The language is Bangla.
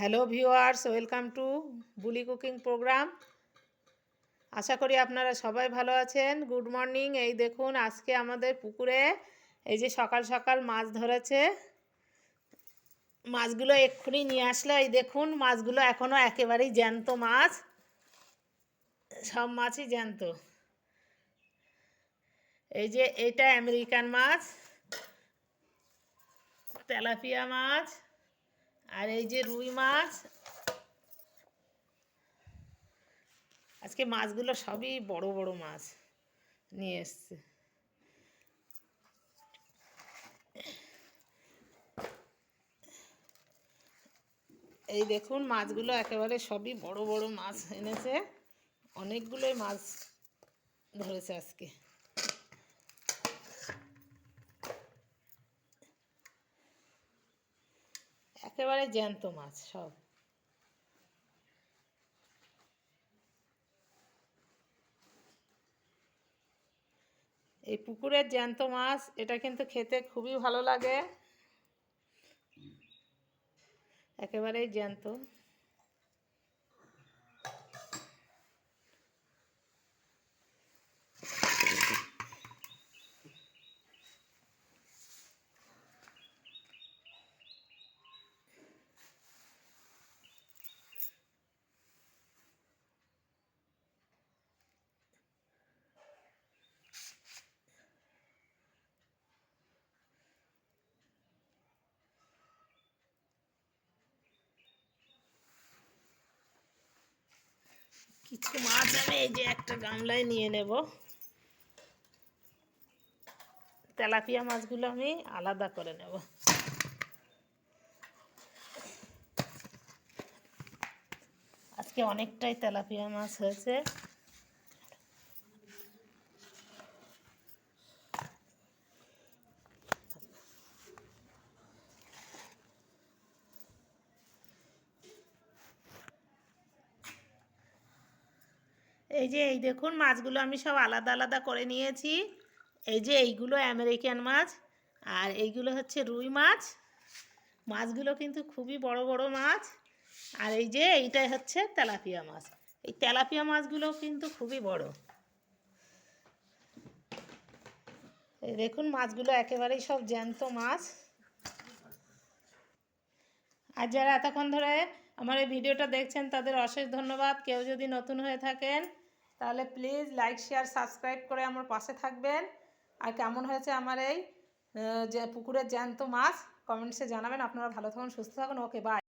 Hello viewers, welcome to bully cooking programme. আশা করি আপনারা সবাই ভালো আছেন। Good morning. এই দেখুন, আজকে আমাদের পুকুরে এই যে সকাল সকাল মাছ ধরেছে। মাছগুলো এক্ষুনি নিয়ে আসলো। এই দেখুন, মাছগুলো এখনও একেবারেই জ্যান্ত মাছ। সব মাছই জ্যান্ত। এই যে এটা আমেরিকান মাছ, তেলাপিয়া মাছ। আর এই যে রুই মাছ। আজকে মাছগুলো সবই বড় বড় মাছ নিয়ে এসছে। এই দেখুন, মাছগুলো একেবারে সবই বড় বড় মাছ এনেছে। অনেকগুলোই মাছ ধরেছে আজকে। একেবারে জ্যান্ত মাছ, সব। এই পুকুরের জ্যান্ত মাছ, এটা কিন্তু খেতে খুবই ভালো লাগে। একেবারেই জ্যান্ত। কিছু মাছ আমি এই যে একটা গামলায় নিয়ে নেব। তেলাপিয়া মাছগুলো আমি আলাদা করে নেব। আজকে অনেকটাই তেলাপিয়া মাছ হয়েছে। এই যে, এই দেখুন, মাছগুলো আমি সব আলাদা আলাদা করে নিয়েছি। এই যে, এইগুলো আমেরিকান মাছ, আর এইগুলো হচ্ছে রুই মাছ। মাছগুলো কিন্তু খুবই বড় বড় মাছ। আর এই যে, এইটাই হচ্ছে তেলাপিয়া মাছ। এই তেলাপিয়া মাছগুলো কিন্তু খুবই বড়। এই দেখুন, মাছগুলো একেবারেই সব জ্যান্ত মাছ। আর যারা এতক্ষণ ধরে আমার এই ভিডিওটা দেখছেন তাদের অশেষ ধন্যবাদ। কেউ যদি নতুন হয়ে থাকেন, তাহলে প্লিজ লাইক শেয়ার সাবস্ক্রাইব করে আমার পাশে থাকবেন। আর কেমন হয়েছে আমার এই যে পুকুরের জ্যান্ত মাছ কমেন্টসে জানাবেন। আপনারা ভালো থাকুন, সুস্থ থাকুন। Okay bye